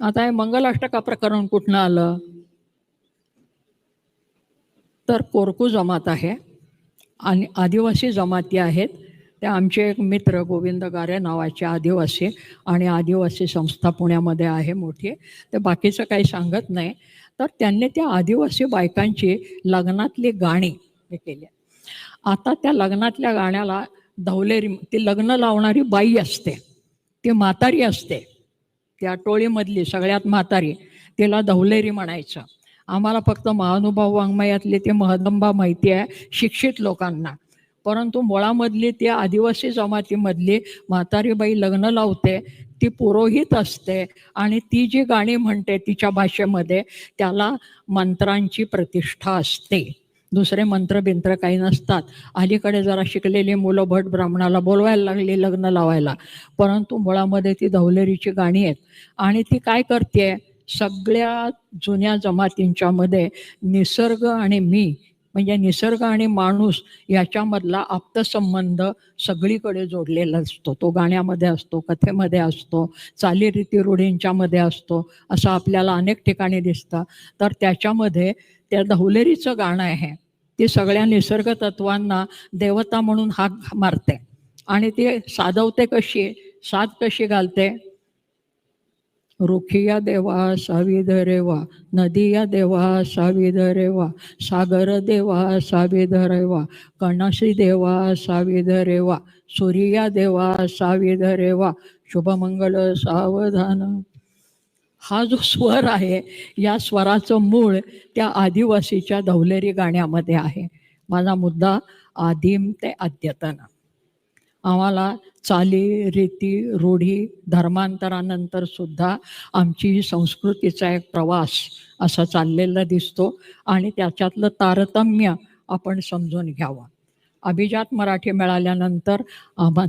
आता हे मंगलाष्टका प्रकरण कुठनं आलं? तर कोरकू जमात आहे आणि आदिवासी जमाती आहेत. त्या आमचे एक मित्र गोविंद गारे नावाचे आदिवासी आणि आदिवासी संस्था पुण्यामध्ये आहे मोठी ते बाकीचं काही सांगत नाही. तर त्यांनी त्या आदिवासी बायकांची लग्नातली गाणी हे केली. आता त्या लग्नातल्या गाण्याला धवलेरी ती लग्न लावणारी बाई असते. ती म्हातारी असते. त्या टोळीमधली सगळ्यात म्हातारी तिला धवलेरी म्हणायचं. आम्हाला फक्त महानुभाव वाङ्मयातली ती महदंबा माहिती आहे शिक्षित लोकांना. परंतु मुळामधली ती आदिवासी जमातीमधली म्हातारीबाई लग्न लावते ती पुरोहित असते आणि ती जी गाणी म्हणते तिच्या भाषेमध्ये त्याला मंत्रांची प्रतिष्ठा असते. दुसरे मंत्र बिंत्र काही नसतात. अलीकडे जरा शिकलेली मुलं भट ब्राह्मणाला बोलवायला लागली लग्न लावायला. परंतु मुळामध्ये ती धवलेरीची गाणी आहेत. आणि ती काय करते सगळ्या जुन्या जमातींच्या मध्ये निसर्ग आणि मी म्हणजे निसर्ग आणि माणूस याच्यामधला आप्तसंबंध सगळीकडे जोडलेला असतो. तो गाण्यामध्ये असतो कथेमध्ये असतो चालीरीती रूढींच्या मध्ये असतो असं आपल्याला अनेक ठिकाणी दिसतं. तर त्याच्यामध्ये त्या धवलेरीचं गाणं आहे. ती सगळ्या निसर्ग तत्वांना देवता म्हणून हाक मारते. आणि ती साधवते कशी? साथ कशी घालते? रुखिया देवा साविध रेवा नदिया देवा साविध रेवा सागर देवा साविध रेवा कणसी देवा साविध रेवा सूर्या देवा साविध रेवा शुभमंगल सावधान. हा जो स्वर आहे या स्वराचं मूळ त्या आदिवासीच्या धवलेरी गाण्यामध्ये आहे. माझा मुद्दा आदिम ते अद्यतन. आम्हाला चाली रीती रूढी धर्मांतरानंतर सुद्धा आमची संस्कृतीचा एक प्रवास असा चाललेला दिसतो आणि त्याच्यातलं तारतम्य आपण समजून घ्यावं. अभिजात मराठी मिळाल्यानंतर आम्हा